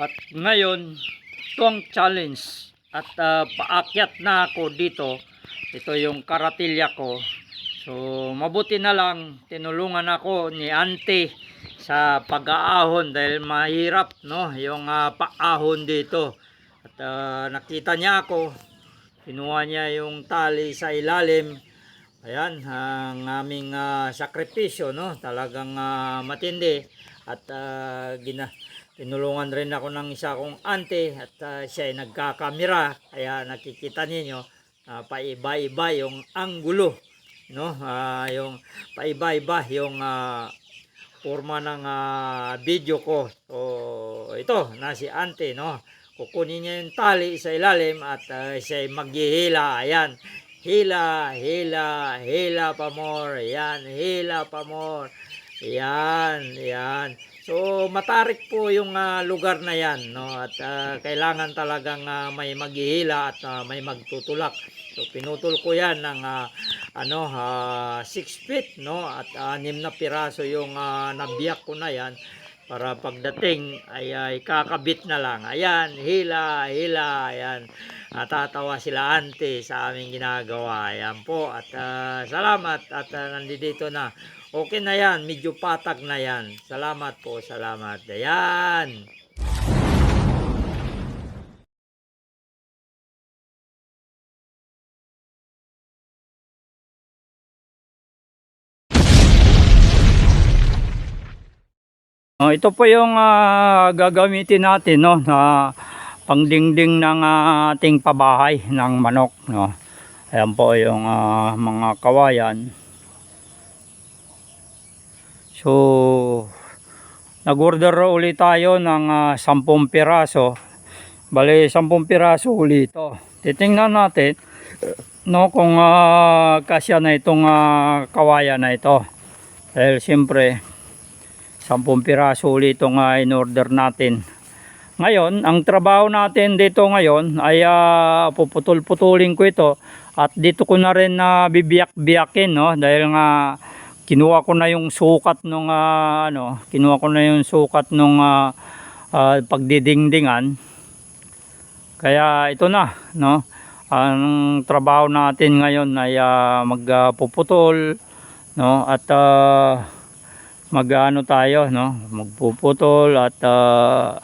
At ngayon, ito ang challenge. At ah, paakyat na ako dito. Ito yung karatilya ko. So, mabuti na lang, tinulungan ako ni Ante sa pag-aahon dahil mahirap, no? Yung ah, paahon dito. At ah, nakita niya ako, kinuha niya yung tali sa ilalim. Ayan, ang aming ah, sakripisyo, no? Talagang ah, matindi. At ah, gina, tinulungan rin ako ng isa kong ante at ah, siya ay nagkakamera. Kaya nakikita ninyo, ah, paiba-iba yung anggulo, no? Ah, yung paiba-iba yung ah, forma ng ah, video ko. So, ito, na si ante, no? Kukunin niya yung tali sa ilalim at ah, siya ay maghihila. Ayan. Hila, hila, hila pa more. Yan, hila pa more. Yan, yan. So, matarik po yung ah, lugar na yan, no? At ah, kailangan talagang ah, may maghihila at ah, may magtutulak. So, pinutol ko yan ng ah, ano, 6 feet, no? At anim na piraso yung ah, nabiyak ko na yan para pagdating ay, ay kakabit na lang. Ayan, hila, hila, ayan. Natatawa sila ante sa aming ginagawa. Ayan po. At ah, salamat at ah, nandito na. Okay na yan. Medyo patag na yan. Salamat po. Salamat. Ayan. Oh, ito po yung ah, gagamitin natin no na pangdingding ng ah, ating pabahay ng manok no. Ayan po yung ah, mga kawayan. So nag-order ulit tayo ng ah, 10 piraso. Bale 10 piraso ulit ito. Titingnan natin no kung ah, kasya na itong ah, kawayan na ito. Dahil siyempre 10 piraso ulit itong uh, in-order natin. Ngayon, ang trabaho natin dito ngayon ay uh, puputol-putulin ko ito at dito ko na rin na bibiyak-biyakin no dahil nga kinuha ko na yung sukat nung uh, ano, kinuha ko na yung sukat nung uh, uh, pagdidingdingan. Kaya ito na no. Ang trabaho natin ngayon ay uh, magpuputol no at uh, magano tayo no magpuputol at uh,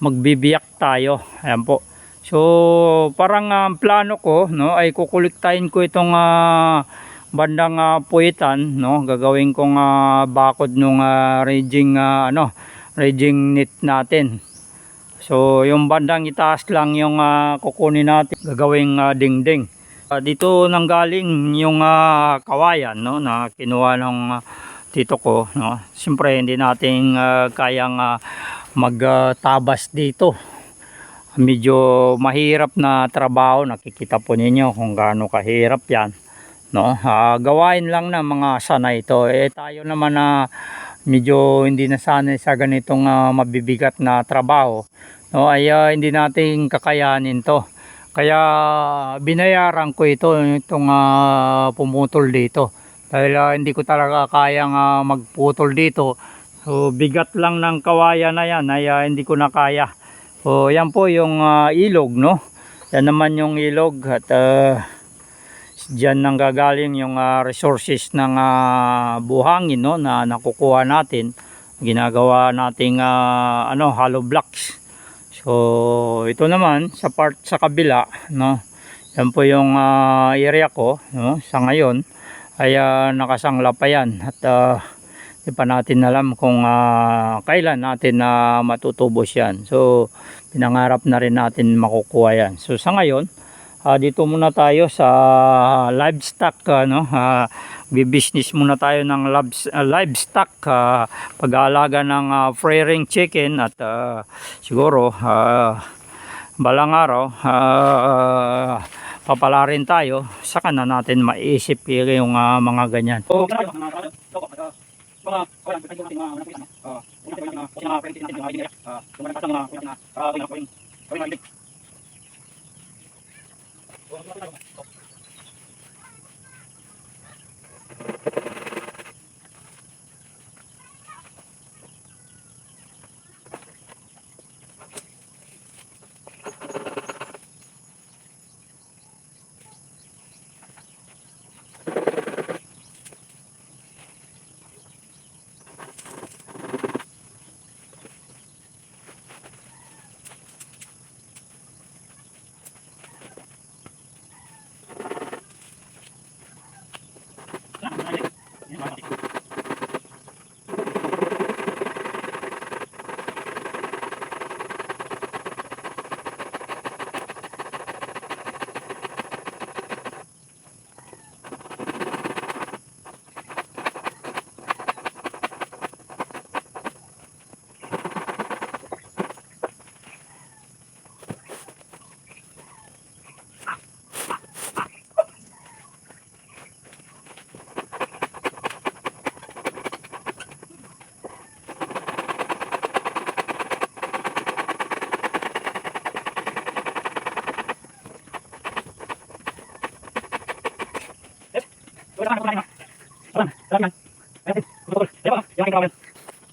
magbibiyak tayo ayan po so parang uh, plano ko no ay kukuliktahin ko itong uh, bandang uh, puwitan no? Gagawin kong uh, bakod nung uh, raging uh, ano raging net natin. So yung bandang itaas lang yung uh, kukunin natin gagawing uh, dingding. Uh, dito nanggaling yung uh, kawayan no? Na kinuha ng uh, tito ko no? Siyempre hindi natin uh, kayang uh, magtabas dito. Medyo mahirap na trabaho. Nakikita po ninyo kung gaano kahirap yan no? Uh, gawain lang na mga sana ito. Eh tayo naman na medyo hindi na sanay sa ganitong uh, mabibigat na trabaho. No? Ay uh, hindi natin kakayanin to. Kaya binayaran ko ito itong uh, pumutol dito. Dahil uh, hindi ko talaga kayang uh, magputol dito. So bigat lang ng kawayan na yan. Ay uh, hindi ko na kaya. So yan po yung uh, ilog no? Yan naman yung ilog at uh, dyan nang gagaling yung uh, resources ng uh, buhangin no na nakukuha natin. Ginagawa nating uh, ano hollow blocks. So ito naman sa part sa kabila no yan po yung uh, area ko no sa ngayon ay uh, nakasangla pa yan. At uh, di pa natin alam kung uh, kailan natin na uh, matutubos yan so pinangarap na rin natin makukuha yan. So sa ngayon uh, dito muna tayo sa livestock ano uh, business muna tayo ng livestock uh, pag-aalaga ng uh, free chicken at uh, siguro uh, balang araw uh, papala rin tayo saka na natin maiisip yung uh, mga ganyan so, okay. Gracias.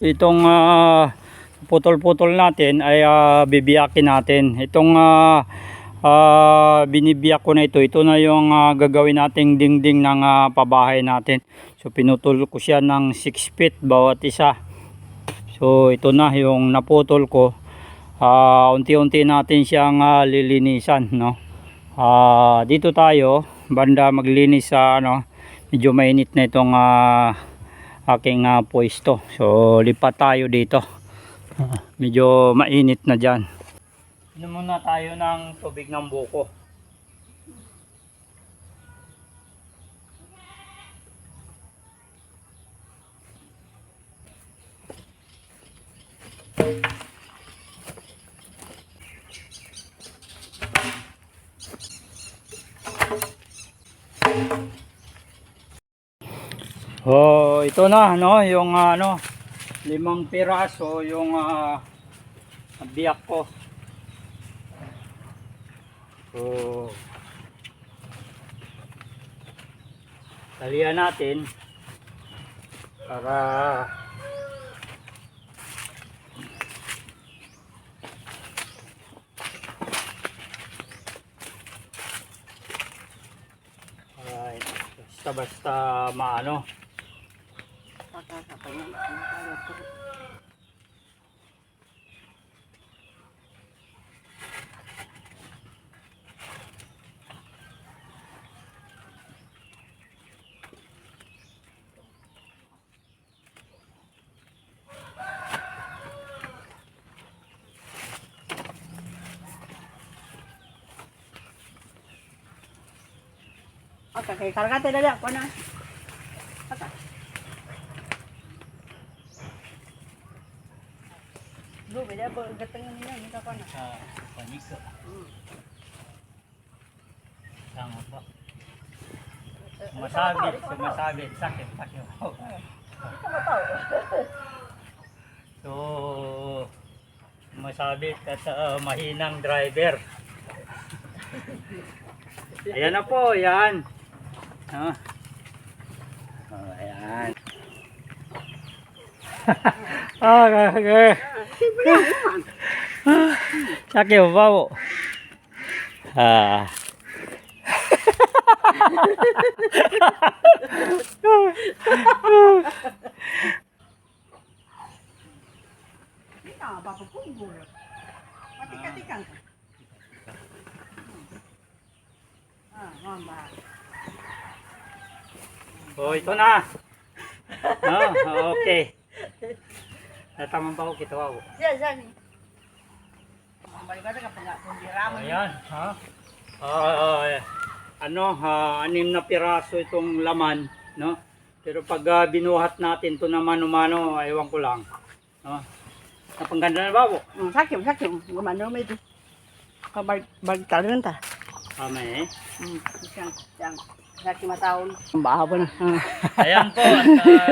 Itong ah, putol-putol natin ay ah, bibiyakin natin. Itong ah, ah, binibiyak ko na ito, ito na yung ah, gagawin nating dingding ng ah, pabahay natin. So pinutol ko siya ng 6 feet bawat isa. So ito na yung naputol ko. Ah, unti-unti natin siyang ah, lilinisan, no. Ah, dito tayo banda maglinis sa ano, medyo mainit na itong ah, aking ah, pwesto. So lipat tayo dito. Ah, medyo mainit na diyan. Inom muna tayo ng tubig ng buko. Oh, ito na no, yung ah, ano, limang piraso yung ah, biyak ko. So, talian natin para basta-basta maano. casa para cargate la. Lu, beda ba gateng niya ni ka na. sa panisa. Tama po. Sumasabit, sumasabit, sakit, sakit. so, sumasabit at uh, mahinang driver. Ayan na po, yan. Ah. Oh, ayan. Ah, okay. Sakit ba po? Ah. Ah. Oh, ito na. Oh, okay. Natamang pa ko kita. Siya, siya ni. Balik ka pag pundiraman. Ayan, ha? Ah, ah, ano, ha, anim na piraso itong laman, no? Pero pag ah, binuhat natin to naman umano, ewan ko lang. No? Napangganda na ba po? Hmm, sakit, sakit. Gumano mo ito. Kabag bag talon ta. Tama eh. Hmm, siyang siyang sakit mataon. Bahaw na. Ayan po, at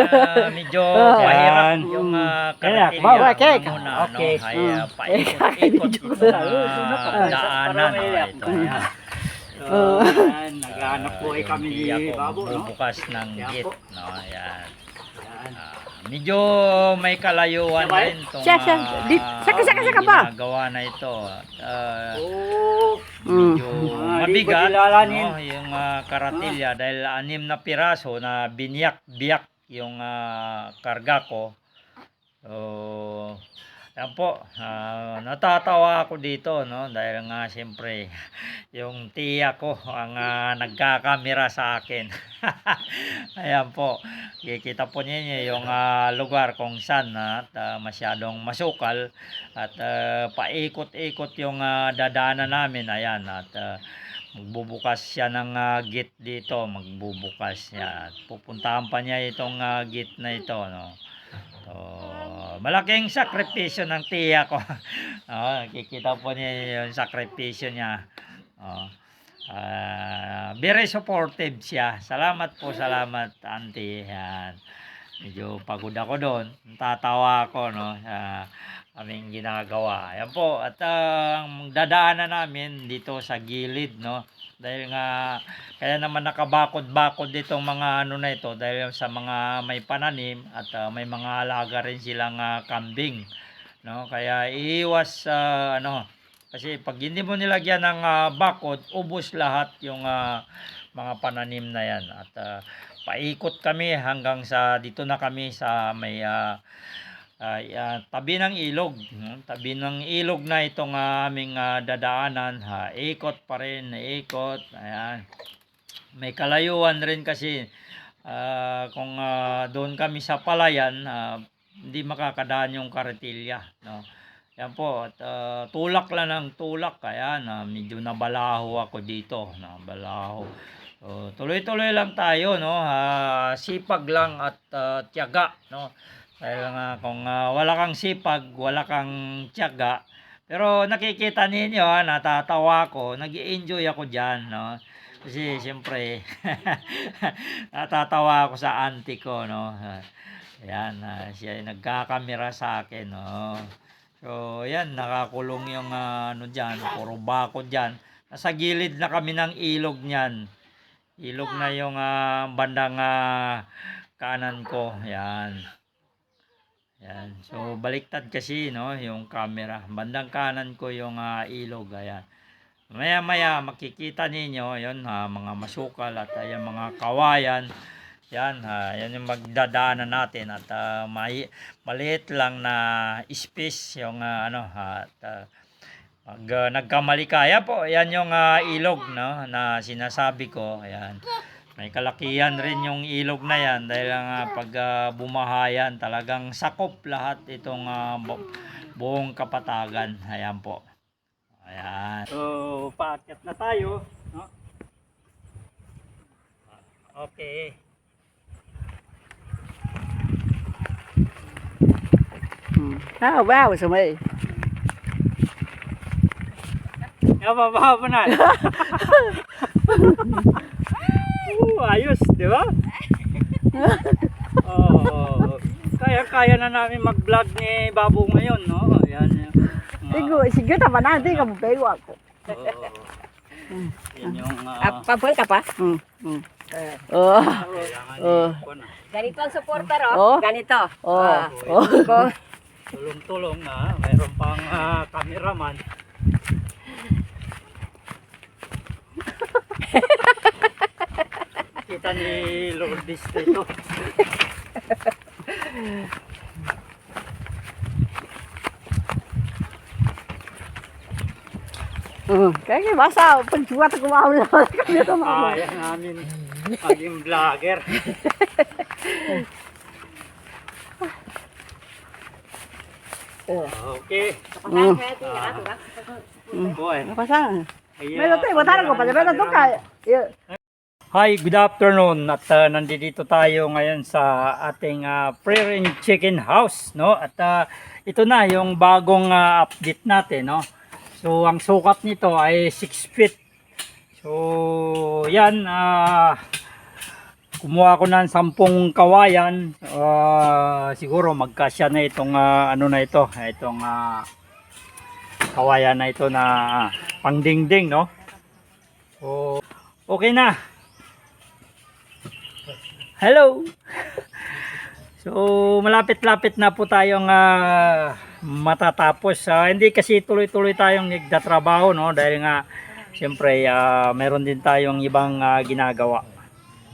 ah, medyo mahirap yung uh, karatilya. Bawa, cake. Muna, Okay. no? Ay, ah, paikot-ikot Video ito na. na daanan. no? Ito, ayan. So, ayan, naghanap po ay kami ni Babo, no? bubukas ng gate, no? Ayan. Ah, medyo may kalayuan din itong. Di- saka, saka, saka ba? ginagawa na ito. Ah, Oh, medyo Ah, mabigat no? yung ah, karatilya dahil anim na piraso na binyak-biyak yung ah, karga ko. So, yan po, ah, natatawa ako dito, no? Dahil nga, siyempre, yung tiya ko ang ah, nagkakamera sa akin. Ayan po, kikita po ninyo yung ah, lugar kung saan at ah, masyadong masukal at ah, paikot-ikot yung ah, dadaanan namin. Ayan, at ah, magbubukas siya ng ah, gate dito, magbubukas siya. At pupuntahan pa niya itong ah, gate na ito, no? So, malaking sakripisyo ng tiya ko. oh, kikita po niya yung sakripisyo niya. Oh. Ah, very supportive siya. Salamat po, salamat auntie. Yan. Medyo pagod ako doon. Tatawa ako, no. Ah, aming ginagawa. Ayan po, at ah, ang dadaanan namin dito sa gilid, no? Dahil nga, kaya naman nakabakod-bakod ditong mga ano na ito, dahil sa mga may pananim at ah, may mga alaga rin silang ah, kambing, no? Kaya iiwas sa ano, kasi pag hindi mo nilagyan ng ah, bakod, ubos lahat yung ah, mga pananim na yan. At ah, paikot kami hanggang sa dito na kami sa may ah, ay, ah, tabi ng ilog. Tabi ng ilog na itong ah, aming ah, dadaanan. Ha, ikot pa rin, ikot. Ayan. May kalayuan rin kasi ah, kung ah, doon kami sa palayan, ah, hindi makakadaan yung karitilya. No? Yan po, at ah, tulak lang ng tulak. Kaya na medyo nabalaho ako dito. Nabalaho. So, tuloy-tuloy lang tayo, no? Ah, sipag lang at ah, tiyaga, no? Dahil nga kung ah, wala kang sipag, wala kang tiyaga. Pero nakikita ninyo, ha, natatawa ako, nag enjoy ako diyan, no? Kasi siyempre natatawa ako sa auntie ko, no? Ayan, ah, siya nagkakamera sa akin, no? So, yan, nakakulong yung ah, ano diyan, puro bako diyan. Nasa gilid na kami ng ilog niyan. Ilog na yung ah, bandang ah, kanan ko. Yan. Yan. So baliktad kasi no yung camera. Bandang kanan ko yung ah, ilog ayan. Maya maya makikita ninyo yon ha, mga masukal at ah, yung mga kawayan. Yan ha, yan yung magdadaanan natin at ah, may maliit lang na space yung ah, ano ha, at ah, pag ah, nagkamali kaya po, yan yung ah, ilog no na sinasabi ko. Ayan. May kalakihan rin yung ilog na yan dahil nga pag ah, bumahayan talagang sakop lahat itong ah, bu- buong kapatagan. Ayan po. Ayan. So, paakyat na tayo. No? Okay. Hmm. Ah, wow, sumay. Nababa mo na. Oo, ayos, di ba? Oo. Kaya-kaya na namin mag-vlog ni Babo ngayon, no? Ayan. Tigo, sige tama na, hindi ka pego ako. Oo. Yan yung... Ah, ah, papel ka pa? Hmm. Oh. kailangan Oh. ko na. Ganito ang supporter, oh. Oh. Ganito. Oh. Ah. Oh. Tulong-tulong na. Mayroon pang ah, cameraman. Kita ni Lourdes dito. Hmm. Kaya basa, pagsuwat ko mawala kami ito mawala. Kaya namin maging vlogger. okay. Hmm. Boy. Nakasang. Meron tayo, bataran ko pa. Meron ka. Hi, good afternoon. At uh, nandito tayo ngayon sa ating uh, prayer and chicken house, no? At uh, ito na yung bagong uh, update natin, no? So, ang sukat nito ay 6 feet. So, yan, ah kumuha ko ng 10 kawayan. Ah, siguro magkasya na itong ah, ano na ito, itong ah, kawayan na ito na ah, pangdingding, no? So, okay na. Hello. So, malapit-lapit na po tayong ah, matatapos. Ah, hindi kasi tuloy-tuloy tayong nagdatrabaho, no? Dahil nga, siyempre, ah, meron din tayong ibang ah, ginagawa.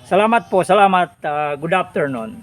Salamat po, salamat. Ah, good afternoon.